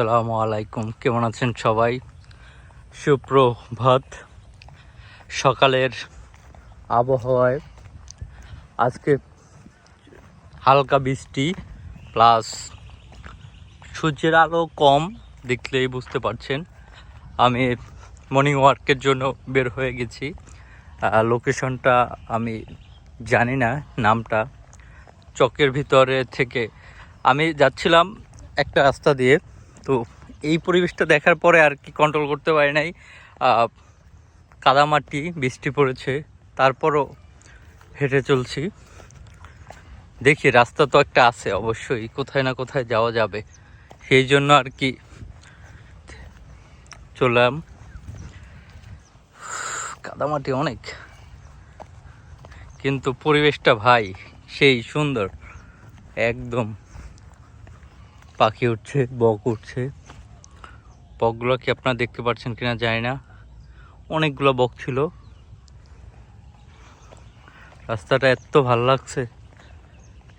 আসসালামু আলাইকুম। কেমন আছেন সবাই? সুপ্রভাত। সকালের আবহাওয়ায় আজকে হালকা বৃষ্টি প্লাস সূর্যের আলো কম দেখলেই বুঝতে পারছেন। আমি মর্নিং ওয়ার্কের জন্য বের হয়ে গেছি। লোকেশনটা আমি জানি না, নামটা। চকের ভিতরে থেকে আমি যাচ্ছিলাম একটা রাস্তা দিয়ে। তো এই পরিবেশটা দেখার পরে আর কি কন্ট্রোল করতে পারি নাই। কাদামাটি, বৃষ্টি পড়েছে, তারপরও হেঁটে চলছি। দেখি, রাস্তা তো একটা আছে অবশ্যই, কোথায় না কোথায় যাওয়া যাবে। সেই জন্য আর কি চললাম। কাদামাটি অনেক, কিন্তু পরিবেশটা ভাই সেই সুন্দর, একদম। পাখি উঠছে, বক উঠছে। বকগুলো কি আপনারা দেখতে পাচ্ছেন কিনা জানি না। অনেকগুলো বক ছিল। রাস্তাটা এত ভালো লাগছে।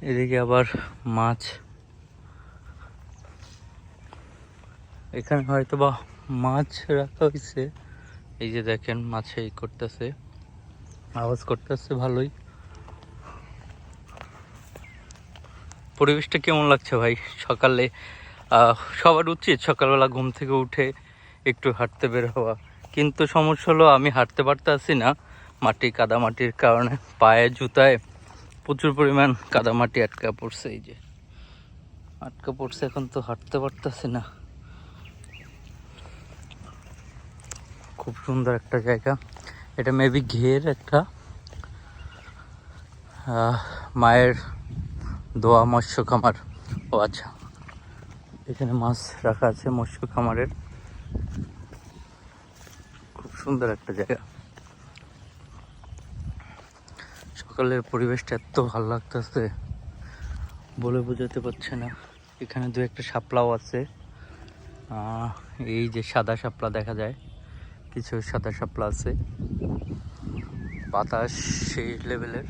এদিকে আবার মাছ। এখানে হয়তো বা মাছ রাখা হয়েছে। এই যে দেখেন, মাছে করতেছে। আওয়াজ করতেছে ভালোই। পরিবেশটা কেমন লাগছে ভাই? সকালে সবার উচিত সকালবেলা ঘুম থেকে উঠে একটু হাঁটতে বের হওয়া। কিন্তু সমস্যা হলো আমি হাঁটতে পারতে আছি না। মাটি কাদামাটির কারণে পায়ে, জুতায় প্রচুর পরিমাণ কাদামাটি আটকা পড়ছে এই যে। আটকা পড়ছে, এখন তো হাঁটতে পারতেছি না। খুব সুন্দর একটা জায়গা। এটা মেবি ঘের একটা মায়ের দোয়া মৎস্য খামার। ও আচ্ছা। এখানে মাছ রাখা আছে মৎস্য খামারের। খুব সুন্দর একটা জায়গা। সকালের পরিবেশটা এত ভালো লাগতেছে, বলে বোঝাতে পারছে না। এখানে দু একটা শাপলাও আছে। এই যে সাদা শাপলা দেখা যায়, কিছু সাদা শাপলা আছে। বাতাস সেই লেভেলের